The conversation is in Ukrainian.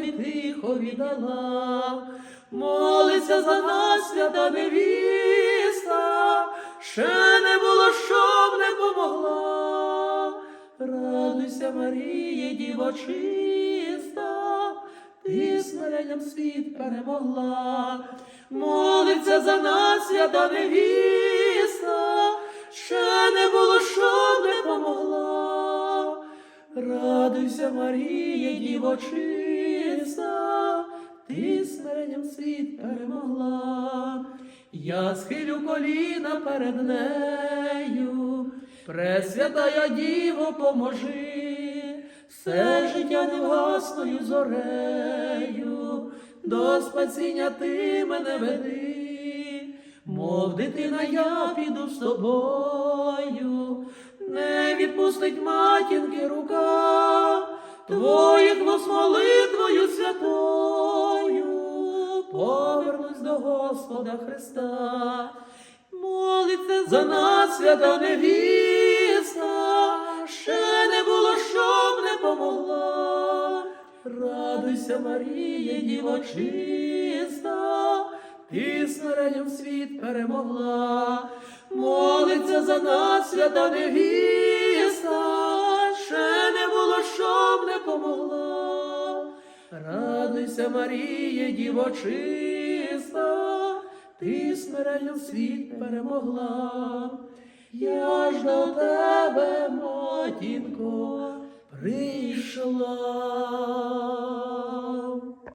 любові тихо віддала, молиться за нас, свята невіста, ще не було, щоб не помогла. Радуйся, Марія, діво чиста, ти смиренням світ перемогла, молиться за нас, свята невіста, ще не було, щоб не помогла. Радуйся, Марія, діво чиста, ти смиренням світ перемогла. Я схилю коліна перед нею, Пресвятая Діво, поможи, все життя невгасною зорею, до спасіння ти мене веди, мов дитина, я піду з тобою, не відпустить матінки рука, твоїх вос повернусь до Господа Христа. Молиться за нас, свята невіста, ще не було, щоб не помогла. Радуйся, Марія, діво чиста, ти смиренням світ перемогла. Молиться за нас, свята невіста, ще не було, щоб не помогла. Радуйся, Марія, діво чиста, ти смиренням світ перемогла. Я ж до тебе, матінко, прийшла.